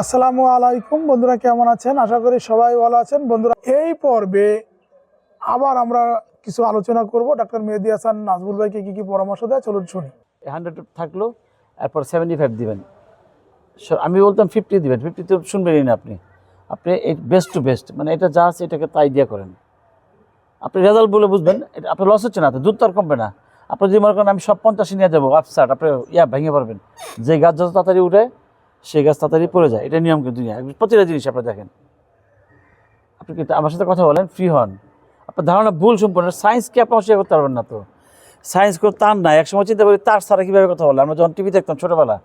আসসালামু আলাইকুম। বন্ধুরা কেমন আছেন? আশা করি সবাই ভালো আছেন। বন্ধুরা, এই পর্বে আবার আমরা কিছু আলোচনা করব। ডাক্তার মেহেদি হাসান নাজমুল ভাইকে কী কী পরামর্শ দেয়, চলুন শুনি। হান্ড্রেড থাকল, এরপর সেভেন্টি ফাইভ দিবেন আমি বলতাম ফিফটি দিবেন। ফিফটি তো শুনবেনই না আপনি। আপনি এই বেস্ট টু বেস্ট মানে এটা যা আছে এটাকে তাই দিয়ে করেন। আপনি রেজাল্ট বলে বুঝবেন, এটা আপনার লস হচ্ছে না দুধ তো আর কমবে না। আপনি যদি মনে করেন আমি সব পঞ্চাশে নিয়ে যাব আপসাট আপনি ইয়া ভেঙে পারবেন যে গাছ যত তাড়াতাড়ি উঠে সেই গাছ তাড়াতাড়ি পড়ে যায়, এটা নিয়ম কিন্তু প্রতিটা জিনিস আপনি দেখেন। আপনি কিন্তু আমার সাথে কথা বলেন ফ্রি হন। আপনার ধারণা ভুল সম্পূর্ণ সায়েন্সকে আপনি অস্বীকার করতে পারবেন না তো? সায়েন্স করে তার না একসময় চিন্তা করি তার ছাড়া কীভাবে কথা বলে? আমরা যখন টিভি দেখতাম ছোটোবেলা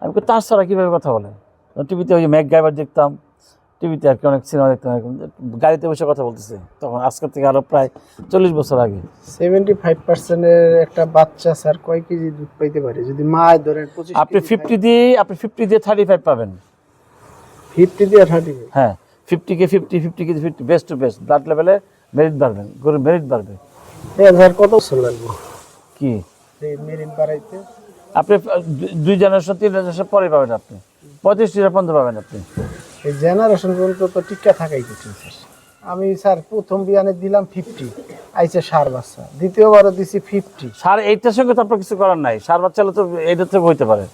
আমি তার ছাড়া কীভাবে কথা বলেন টিভিতে ওই ম্যাক গাইবার দেখতাম টিভিতে আর কি অনেক সিনেমা দেখতাম এরকম গাড়িতে বসে কথা বলতেছে। তখন আজকের থেকে আরও প্রায় চল্লিশ বছর আগে। সেভেন্টি ফাইভ পার্সেন্টের একটা বাচ্চা স্যার কয় কেজি দুধ পাইতে পারে? যদি মায় ধরেন আপনি ফিফটি দিয়ে আপনি ফিফটি দিয়ে থার্টি ফাইভ পাবেন। ফিফটি দিয়ে থার্টি হ্যাঁ ফিফটি কে fifty fifty K fifty best to best blood লেভেলে মেরিট বাড়বেন গরুর মেরিট বাড়বে। স্যার কত বছর লাগবে? কি? মেরিন বাড়াইতে? আপনি দুই জেনারেশন তিন জেনারেশন পরে পাবেন আপনি। পঁয়ত্রিশ পর্যন্ত পাবেন আপনি। এই জেনারেশন পর্যন্ত তো টিকা থাকাই কঠিন স্যার আমি স্যার প্রথম বিয়ানে দিলাম ফিফটি আইসে সার বাচ্চা। দ্বিতীয়বারও দিছি ফিফটি সার এইটার সঙ্গে তো আপনার কিছু করার নাই। সার বাচ্চা তো এইটার থেকে হইতে পারে।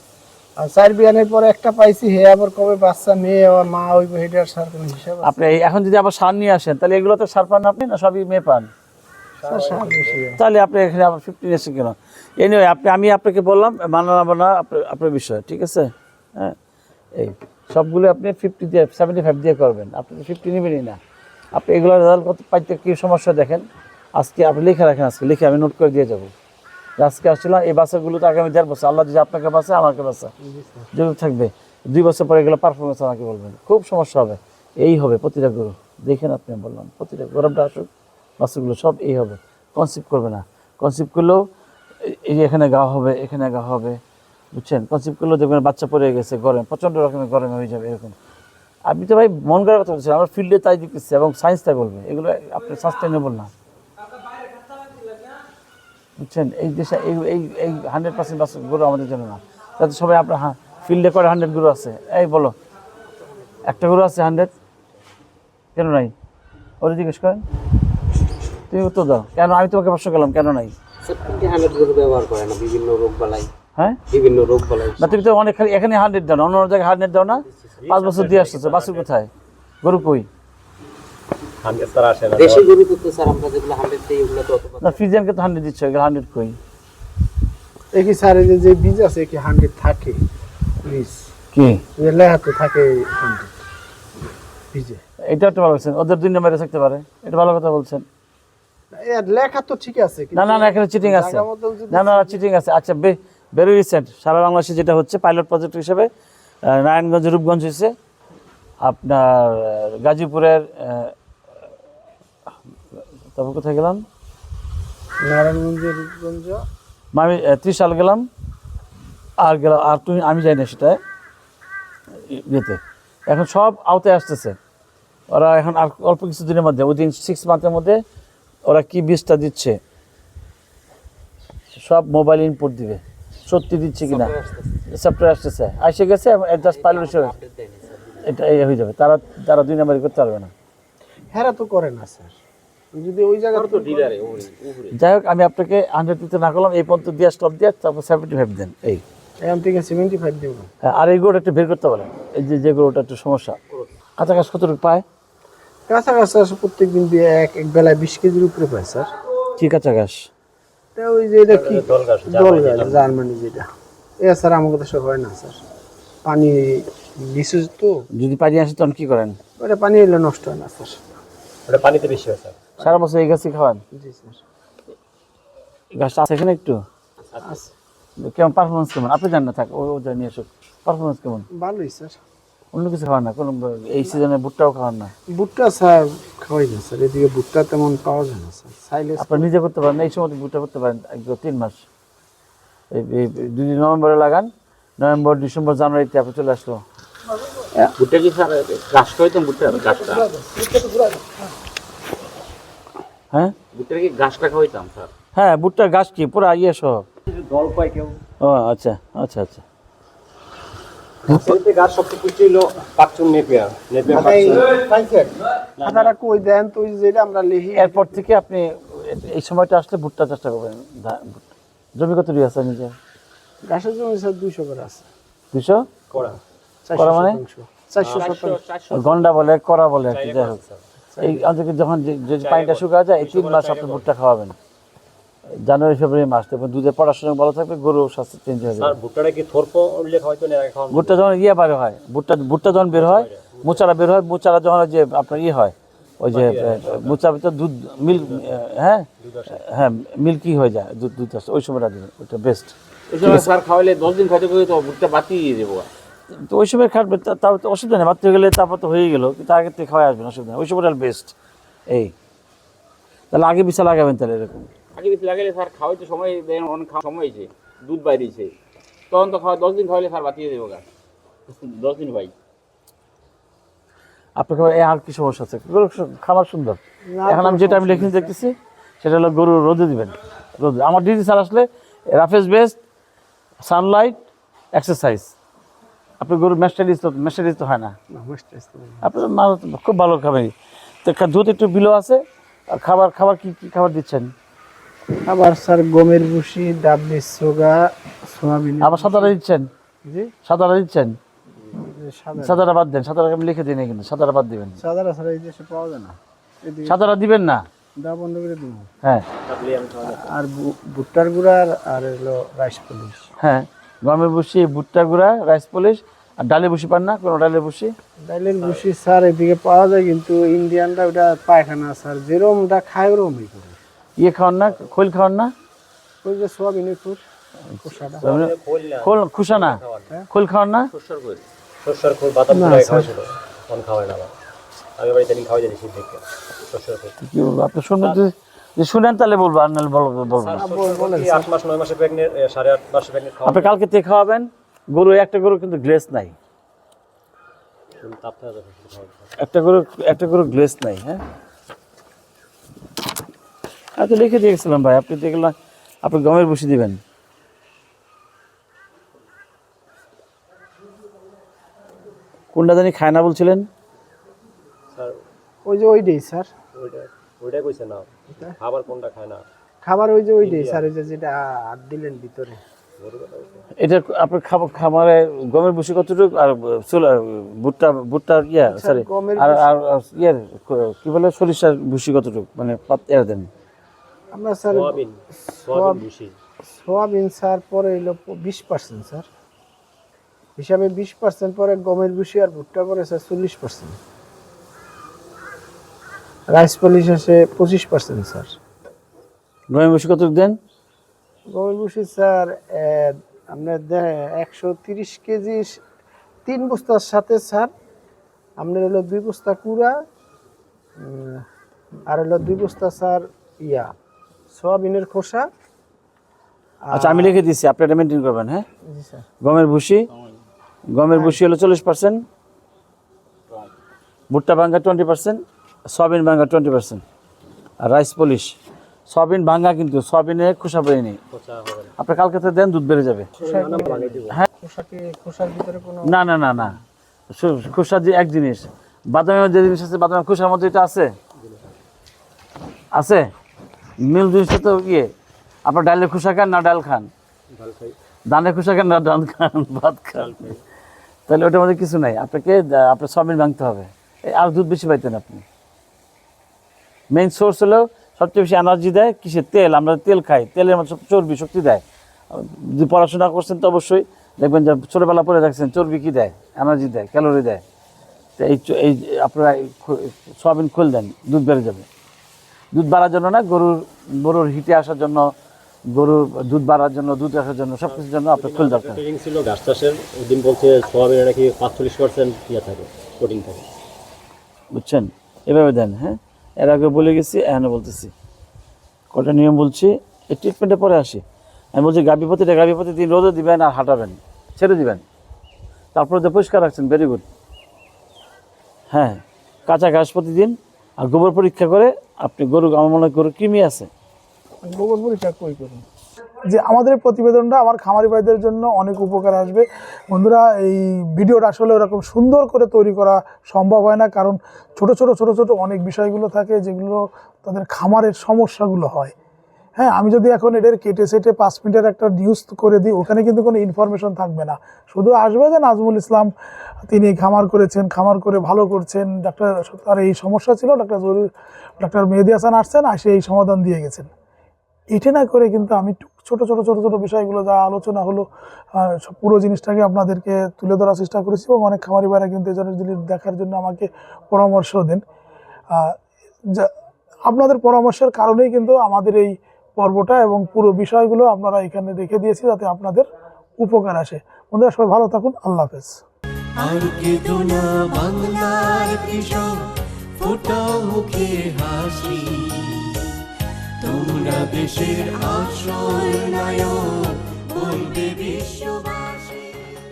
আর চার বিয়ানের পরে একটা পাইছি হে আবার কবে বাচ্চা মেয়ে আবার মা হইব হেটার স্যার কোনো হিসাব আপনি এখন যদি আবার সার নিয়ে আসেন তাহলে এগুলো তো সার পান আপনি না সবই মেয়ে পান? সার তাহলে আপনি এখানে আবার ফিফটিন এসে কেন? এনিওয়ে আপনি আমি আপনাকে বললাম মানাবো না আপনার বিষয় ঠিক আছে? হ্যাঁ। এই, সবগুলো আপনি ফিফটি দিয়ে সেভেন্টি ফাইভ দিয়ে করবেন। আপনি ফিফটি নেবেনই না। আপনি এগুলো রেজাল্ট কত পাইতে কী সমস্যা দেখেন? আজকে আপনি লিখে রাখেন আজকে, লিখে আমি নোট করে দিয়ে যাব। আজকে আসছিলাম এই বাচ্চাগুলো তো আগামী দেড় বছর, আল্লাহ যদি আপনাকে বাঁচে, আমাকে বাঁচা। যদি থাকবে। দুই বছর পরে এগুলো পারফরমেন্স আমাকে বলবেন। খুব সমস্যা হবে। এই হবে প্রতিটা গরু দেখেন আপনি বললাম, প্রতিটা গরমটা আসুক, বাচ্চাগুলো সব এই হবে। কনসিপ্ট করবে না। কনসিপ্ট করলেও এখানে গা হবে, এখানে গা হবে। বুঝছেন? কনসিভ করলেও দেখবেন বাচ্চা পড়ে গেছে গরম প্রচণ্ড রকমের গরম হয়ে যাবে, এরকম। আপনি তো ভাই মন করার কথা বলছেন, আমরা ফিল্ডে তাই দেখতেছি এবং সায়েন্স তাই বলবে। এগুলো আপনি সাস্টেনেবল না। বুঝছেন? এই দেশে এই এই এই হান্ড্রেড পার্সেন্ট বাস গরু আমাদের জন্য না। যাতে সবাই আপনার হ্যাঁ ফিল্ডে করে হান্ড্রেড গরু আছে। এই বলো, একটা গরু আছে হান্ড্রেড কেন নাই? ওরা জিজ্ঞেস করেন। তুমি উত্তর দাও। কেন? আমি তোমাকে প্রশ্ন করলাম, কেন নাই? হান্ড্রেড গরু ব্যবহার করে না? বিভিন্ন রোগ বালাই। হ্যাঁ? বিভিন্ন রোগ না তুমি তো অনেক খালি এখানে হান্ড্রেড দাও না অন্য জায়গায় হান্ড্রেড দাও না? পাঁচ বছর দিয়ে আসতেছে বাসুর কোথায়? গরু কই? দেশি গরু তো স্যার আমরা যেগুলো হান্ড্রেড দিই ওগুলো তো না ফ্রিজিয়ানকে তো হান্ড্রেড দিচ্ছ এগুলো হান্ড্রেড কই? স্যার যে- যে বীজ আছে কি হান্ড্রেড থাকে? বীজ। কি? থাকে হান্ড্রেড। বীজে। এটা একটা ভালো বলছেন ওদের দুই নম্বরে থাকতে পারে এটা ভালো কথা বলছেন। লেখা তো ঠিক আছে না না না এখানে চিটিং আছে। না না চিটিং আছে আচ্ছা ভেরি রিসেন্ট সারা বাংলাদেশে যেটা হচ্ছে পাইলট প্রজেক্ট হিসেবে নারায়ণগঞ্জ রূপগঞ্জ হয়েছে। আপনার গাজীপুরের তারপর কোথায় গেলাম? নারায়ণগঞ্জের রূপগঞ্জ। আমি ত্রিশাল গেলাম। আর গেলাম আর তুমি আমি যাই না সেটা ইয়েতে। এখন সব আওতায় আসতেছে। ওরা এখন আর অল্প কিছু দিনের মধ্যে উইদিন সিক্স মান্থের মধ্যে ওরা কি বীজটা দিচ্ছে সব মোবাইল ইনপুট দিবে। সত্যি দিচ্ছে কিনা? সফটওয়্যার আসতেছে। আসে গেছে এবং জাস্ট পাইলট এটা এই হয়ে যাবে। তারা তারা দুই নাম্বারই করতে পারবে না। হেরা তো করে না স্যার। যদি ওই জায়গা তো ডিলারে যাই হোক আমি আপনাকে হান্ড্রেড দিতে না করলাম। এই পর্যন্ত দিয়ে স্টপ দিয়ে তারপর সেভেন্টি ফাইভ দেন। এই। এখান থেকে সেভেন্টি ফাইভ দেবো। হ্যাঁ, আর এই গরুটা একটু বের করতে পারেন এই যে যে গরুটা একটু সমস্যা। কাঁচা কাজ কতটুকু পায়? কাছাকাছি প্রত্যেক দিন দিয়ে এক এক বেলায় বিশ কেজির উপরে পায় স্যার। কি কাঁচা ঘাস তা ওই যে এটা কি? দল জার্মানি যেটা। এ স্যার আমাকে দেশে হয় না স্যার। পানি নিচু তো। যদি পানি আসে তখন কি করেন? ওটা পানি এলে নষ্ট হয় না স্যার। সারা বছর এই গাছই খাওয়ান? জি স্যার। গাছটা আছে এখানে একটু? আছে। কেমন পারফরমেন্স কেমন? আপনি জান না থাক ও ও যা আসুক। পারফরমেন্স কেমন? ভালোই স্যার। অন্য কিছু খাওয়ান না কোনো এই সিজনে ভুট্টাও খাওয়ান না। ভুট্টা স্যার খাওয়াই না স্যার এদিকে ভুট্টা তেমন পাওয়া যায় না স্যার। সাইলেস আপনার নিজে করতে পারেন এই সময় ভুট্টা করতে পারেন তিন মাস। দুই নভেম্বরে লাগান নভেম্বর ডিসেম্বর জানুয়ারিতে আপনি চলে আসলো। ভুট্টা কি স্যার ঘাস খাইতাম ভুট্টা ঘাসটা? হ্যাঁ? ভুট্টার কি ঘাসটা খাইতাম স্যার? হ্যাঁ ভুট্টার গাছ কি? পুরো ইয়ে সহ। দল পায় কেউ। ও আচ্ছা আচ্ছা আচ্ছা। আপনারা কই দেন তো যেটা আমরা লিখি। এরপর থেকে আপনি এই সময়টা আসলে ভুট্টা চেষ্টা করবেন জমি কত দিয়ে আছে নিজে গাছের জমি স্যার দুইশো করে আছে। দুশো করা করা মানে? গন্ডা বলে করা বলে আর কি যাই হোক। এই যখন যে- যে পানিটা শুকা যায় এই তিন মাস আপনি ভুট্টা খাওয়াবেন। জানুয়ারি ফেব্রুয়ারি মাস তখন দুধের পড়াশোনা ভালো থাকবে গরু স্বাস্থ্য চেঞ্জ হয়ে যাবে। ভুট্টাটা কি থরপ উল্লেখ হয়তো না ভুট্টা যখন ইয়ে বের হয় ভুট্টা ভুট্টা যখন বের হয় মোচারা বের হয় মোচারা যখন যে আপনার ইয়ে হয় ওই যে মোচার ভিতরে দুধ মিল্ক হ্যাঁ? হ্যাঁ মিল্কি হয়ে যায় দুধ দুধ আসে ওই সময়টা দিবেন ওইটা বেস্ট ওই সময় স্যার খাওয়াইলে দশ দিন খাইতে করে তো ভুট্টা বাতিয়ে দিয়ে দেবো তো ওই সময় খাটবে তা- তাও তো অসুবিধা নেই মাত্র গেলে তারপর তো হয়ে গেল কিন্তু আগে থেকে খাওয়াই আসবেন অসুবিধা নেই ওই সময়টা বেস্ট এই। তাহলে আগে বিশাল লাগাবেন তাহলে এরকম। আগে বেশি লাগাইলে স্যার খাওয়াইতে সময় দেন অনেক খাওয়া সময় হয়েছে দুধ বাইরেছে। তখন তো খাওয়া দশ দিন খাওয়াইলে স্যার বাতিয়ে দেবো গাছ দশ দিন ভাই। আপনাকে এই আর কি সমস্যা আছে? খাবার সুন্দর। এখন আমি যেটা আমি লিখে দেখতেছি সেটা হলো গরু রোদে দিবেন। রোদে আমার ডিজি স্যার আসলে রাফেজ বেস্ট সানলাইট এক্সারসাইজ। আপনি গরু ম্যাস্টারিজ তো ম্যাস্টারিজ তো হয় না। আপনার মানুষ খুব ভালো খাবার তো দুধ একটু বিলো আছে। আর খাবার খাবার কি কি খাবার দিচ্ছেন? আবার স্যার গমের ভুসি ডাবলি সোগা সোয়াবিন আবার সাদাটা দিচ্ছেন? জি? সাদাটা দিচ্ছেন? সাদা সাদাটা। বাদ দেন সাদাটা আমি লিখে দিই না কিন্তু সাদাটা বাদ দিবেন। সাদারা স্যার এই দেশে পাওয়া যায় না। এদিকে সাদাটা দিবেন না? দা বন্ধ করে দিব। হ্যাঁ। আর ভু- ভুট্টার গুঁড়া আর আর হলো রাইস পুলিশ। হ্যাঁ। গমের বসি ভুট্টা গুঁড়া রাইস পলিশ আর ডালে বসি পান না? কোনো ডালে বসি ডাইলের ভুসি স্যার এদিকে পাওয়া যায় কিন্তু ইন্ডিয়ানরা ওটা পায়খানা স্যার। যেরমটা খায় ওরমই করে। ইয়ে খাওয়ান না খোল খাওয়ান না? ওই যে সোয়াবিনের খোল খুশা না? খোল খাওয়ান না। শস্যর খোল। আমি বাড়িতে দেখে কি বলব আপনি শুনবেন শুনেন তাহলে বলব আর নাহলে বলব বলব না। বলেন কি আট মাস নয় মাসে প্রেগনেন্ট সাড়ে আট মাসে প্রেগনেন্ট আপনি কালকে থেকে খাওয়াবেন। গরু একটা গরু কিন্তু গ্লেস নাই। একটা গরু একটা গরু গ্লেস নাই হ্যাঁ? আমি তো লিখে দিয়েছিলাম ভাই। আপনি দেখলাম আপনি গমের বসি দিবেন। কোনটা জানি খায় না বলছিলেন? ওই যে ওইটাই স্যার। ওইটা কইছে না। খাবার কোনটা খায় না? খাবার ওই যে ওইটাই স্যার ওই যে যেটা হাত দিলেন ভিতরে। এটা আপনার খাবার খামারে গমের বসি কতটুকু? আর চুলা ভুট্টা ভুট্টা ইয়া সরি আর আর ইয়ের কি বলে সরিষার ভুসি কতটুকু? মানে পাত এর দেন। আমরা sir soybean soybean soybean sir পরে এলো বিশ পার্সেন্ট স্যার। হিসাবে বিশ পার্সেন্ট পরে গমের ভুসি আর ভুট্টা পরে স্যার চল্লিশ পার্সেন্ট। রাইস পলিশ আছে পঁচিশ পার্সেন্ট স্যার। গমের বসি কতটুকু দেন? গমের ভুসি স্যার আপনার দে- একশো তিরিশ কেজি তিন বস্তার সাথে স্যার আপনার হলো দুই বস্তা কুড়া আর হলো দুই বস্তা স্যার ইয়া। সোয়াবিনের খোসা আচ্ছা আমি লিখে দিচ্ছি আপনি এটা মেনটেন করবেন হ্যাঁ? জি স্যার। গমের ভুসি। গমের ভুসি হলো চল্লিশ পার্সেন্ট ভুট্টা ভাঙ্গা টোয়েন্টি পার্সেন্ট সয়াবিন ভাঙ্গা টোয়েন্টি পার্সেন্ট আর রাইস পলিশ। সয়াবিন ভাঙ্গা কিন্তু সয়াবিনে খোসা বেরিয়ে নেই। আপনি কালকে তো দেন দুধ বেড়ে যাবে। খোসাকে খোসার ভিতরে কোনো না না না না। খোসা যে এক জিনিস। বাদামের যে জিনিস আছে বাদামের খোসার মধ্যে এটা আছে। আছে? মিল জিনিসটা তো ইয়ে আপনার ডালের খোসা খান না ডাল খান? ধানের খোসা খান না ধান খান? ভাত খান? তাহলে ওটার মধ্যে কিছু নাই। আপনাকে আপনার সয়াবিন ভাঙতে হবে। এই আর দুধ বেশি পাইতেন আপনি। মেইন সোর্স হলো সবচেয়ে বেশি এনার্জি দেয় কিসের? তেল। আমরা তেল খাই। তেলের মধ্যে সব চর্বি শক্তি দেয়। যদি পড়াশোনা করছেন তো অবশ্যই। দেখবেন যে ছোটোবেলা পরে দেখছেন চর্বি কী দেয়? এনার্জি দেয় ক্যালোরি দেয়। তো এই এই আপনারা সয়াবিন খোল দেন দুধ বেড়ে যাবে। দুধ বাড়ার জন্য না গরুর গরুর হিটে আসার জন্য গরুর দুধ বাড়ার জন্য দুধ আসার জন্য সব কিছুর জন্য আপনার খোল দরকার। ছিল ঘাস চাষের দিন বলছে সোয়াবিনে নাকি পাঁচচল্লিশ পার্সেন্ট ইয়ে থাকে প্রোটিন থাকে। বুঝছেন? এভাবে দেন হ্যাঁ? এর আগে বলে গেছি এখানে বলতেছি। কটা নিয়ম বলছি? এই ট্রিটমেন্টে পরে আসি। আমি বলছি গাভীপতিটা গাভীপতি দিন রোদে দিবেন আর হাঁটাবেন ছেড়ে দিবেন। তারপরে যে পরিষ্কার রাখছেন ভেরি গুড হ্যাঁ কাঁচা ঘাস প্রতিদিন আর গোবর পরীক্ষা করে আপনি গরু আমার মনে গরু কৃমি আছে? গোবর পরীক্ষা কই করুন? যে আমাদের প্রতিবেদনটা আমার খামারি ভাইদের জন্য অনেক উপকার আসবে। বন্ধুরা, এই ভিডিওটা আসলে ওরকম সুন্দর করে তৈরি করা সম্ভব হয় না, কারণ ছোট ছোট ছোট ছোট অনেক বিষয়গুলো থাকে যেগুলো তাদের খামারের সমস্যাগুলো হয়। হ্যাঁ আমি যদি এখন এটার কেটে সেটে পাঁচ মিনিটের একটা নিউজ করে দিই, ওখানে কিন্তু কোনো ইনফরমেশন থাকবে না। শুধু আসবে যে নাজমুল ইসলাম, তিনি খামার করেছেন, খামার করে ভালো করছেন। ডাক্তার, তার এই সমস্যা ছিল, ডাক্তার জরুরি, ডাক্তার মেহেদি হাসান আসছেন আসে এই সমাধান দিয়ে গেছেন। এটা না করে কিন্তু আমি ছোট ছোট ছোট ছোট বিষয়গুলো যা আলোচনা হলো পুরো জিনিসটাকে আপনাদেরকে তুলে ধরার চেষ্টা করেছি এবং অনেক খামারি ভাইরা কিন্তু এই ধরনের জিনিস দেখার জন্য আমাকে পরামর্শ দেন। আপনাদের পরামর্শের কারণেই কিন্তু আমাদের এই পর্বটা এবং পুরো বিষয়গুলো আপনারা এখানে দেখে দিয়েছি যাতে আপনাদের উপকার আসে। বন্ধুরা, সবাই ভালো থাকুন। আল্লাহ হাফেজ।